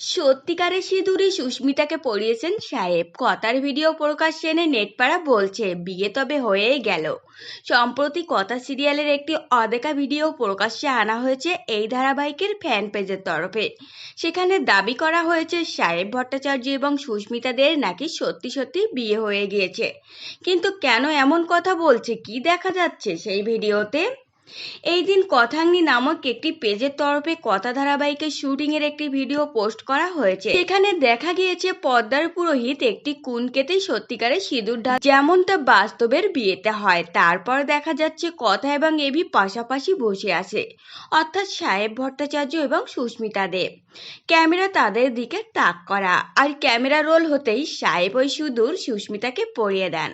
সত্যিকারের সিঁদুরে সুস্মিতাকে পরিয়েছেন সাহেব। কথার ভিডিও প্রকাশ এনে নেটপাড়া বলছে, বিয়ে তবে হয়েই গেল। সম্প্রতি কথা সিরিয়ালের একটি অদেখা ভিডিও প্রকাশ্যে আনা হয়েছে এই ধারাবাহিকের ফ্যান পেজের তরফে। সেখানে দাবি করা হয়েছে, সাহেব ভট্টাচার্য এবং সুস্মিতাদের নাকি সত্যি সত্যি বিয়ে হয়ে গিয়েছে। কিন্তু কেন এমন কথা বলছে, কি দেখা যাচ্ছে সেই ভিডিওতে? এই দিন কথাঙ্গি নামক একটি পেজের তরফে কথা ধারাবাহিকের শুটিং এর একটি ভিডিও পোস্ট করা হয়েছে। সেখানে দেখা গিয়েছে পদ্মার পুরোহিত একটি কুন কেটে সত্যিকারের সিঁদুর ঢাল যেমনটা বাস্তবের বিয়েতে হয়, তারপর দেখা যাচ্ছে কথা এবং এবি পাশাপাশি বসে আছে, অর্থাৎ সাহেব ভট্টাচার্য এবং সুস্মিতা দেব ক্যামেরা তাদের দিকে তাক করা, আর ক্যামেরা রোল হতেই সাহেব ওই সুদূর সুস্মিতাকে পরিয়ে দেন।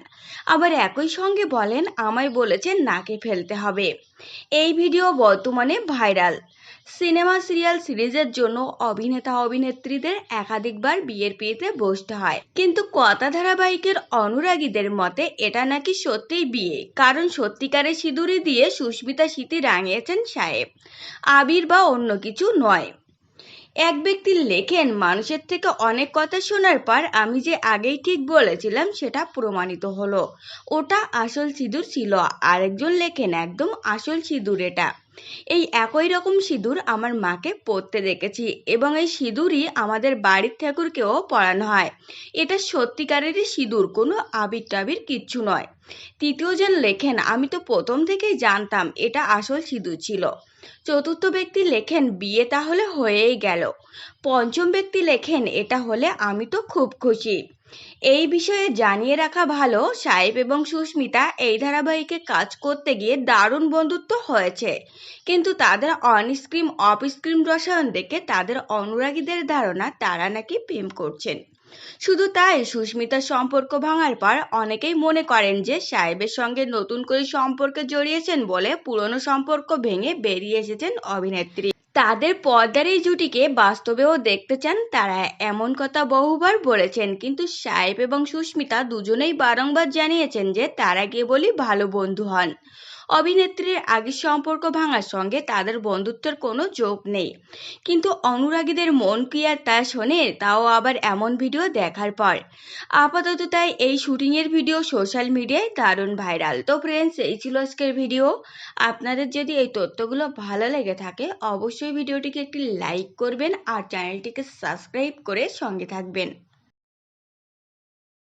আবার একই সঙ্গে বলেন, আমায় বলেছেন নাকে ফেলতে হবে। এই ভিডিও বর্তমানে ভাইরাল সিনেমা সিরিয়াল সিরিজের জন্য অভিনেতা, অভিনেত্রীদের একাধিকবার বিয়ের পিয়েতে বসতে হয়। কিন্তু কথা ধারাবাহিকের অনুরাগীদের মতে এটা নাকি সত্যিই বিয়ে। কারণ সত্যিকারের সিঁদুরি দিয়ে সুস্মিতা স্মৃতি রাঙিয়েছেন সাহেব। আবির বা অন্য কিছু নয়। এক ব্যক্তি লেখেন, মানুষের থেকে অনেক কথা শোনার পর আমি যে আগেই ঠিক বলেছিলাম, সেটা প্রমাণিত হলো। ওটা আসল সিঁদুর ছিল। আরেকজন লেখেন, একদম আসল সিঁদুর এটা। এই একই রকম সিঁদুর আমার মাকে পরতে দেখেছি এবং এই সিঁদুরই আমাদের বাড়ির ঠাকুরকেও পরানো হয়। এটা সত্যিকারেরই সিঁদুর, কোনো আবির টাবির কিচ্ছু নয়। তৃতীয়জন লেখেন, আমি তো প্রথম থেকেই জানতাম এটা আসল সিঁদুর ছিল। চতুর্থ ব্যক্তি লেখেন, বিয়ে তাহলে হয়েই গেল। পঞ্চম ব্যক্তি লেখেন, এটা হলে আমি তো খুব খুশি। এই বিষয়ে জানিয়ে রাখা ভালো, সাহেব এবং সুস্মিতা এই ধারাবাহিকে কাজ করতে গিয়ে দারুণ বন্ধুত্ব হয়েছে। কিন্তু তাদের অন স্ক্রিন অফ স্ক্রিন রসায়ন দেখে তাদের অনুরাগীদের ধারণা, তারা নাকি প্রেম করছেন। শুধু তাই সুস্মিতার সম্পর্ক ভাঙার পর অনেকেই মনে করেন যে সাহেবের সঙ্গে নতুন করে সম্পর্কে জড়িয়েছেন বলে পুরনো সম্পর্ক ভেঙে বেরিয়ে এসেছেন অভিনেত্রী। তাদের পর্দার এই জুটিকে বাস্তবেও দেখতে চান তারা। এমন কথা বহুবার বলেছেন, কিন্তু সাহেব এবং সুস্মিতা দুজনেই বারংবার জানিয়েছেন যে তারা কেবলই ভালো বন্ধু হন। অভিনেত্রীর আগের সম্পর্ক ভাঙার সঙ্গে তাদের বন্ধুত্বের কোনো যোগ নেই। কিন্তু অনুরাগীদের মন কি আর তা শোনে, তাও আবার এমন ভিডিও দেখার পর। আপাতত তাই এই শুটিংয়ের ভিডিও সোশ্যাল মিডিয়ায় দারুণ ভাইরাল। তো ফ্রেন্ডস এই ছিল আজকের ভিডিও। আপনাদের যদি এই তথ্যগুলো ভালো লেগে থাকে, অবশ্যই ভিডিওটিকে একটি লাইক করবেন আর চ্যানেলটিকে সাবস্ক্রাইব করে সঙ্গে থাকবেন।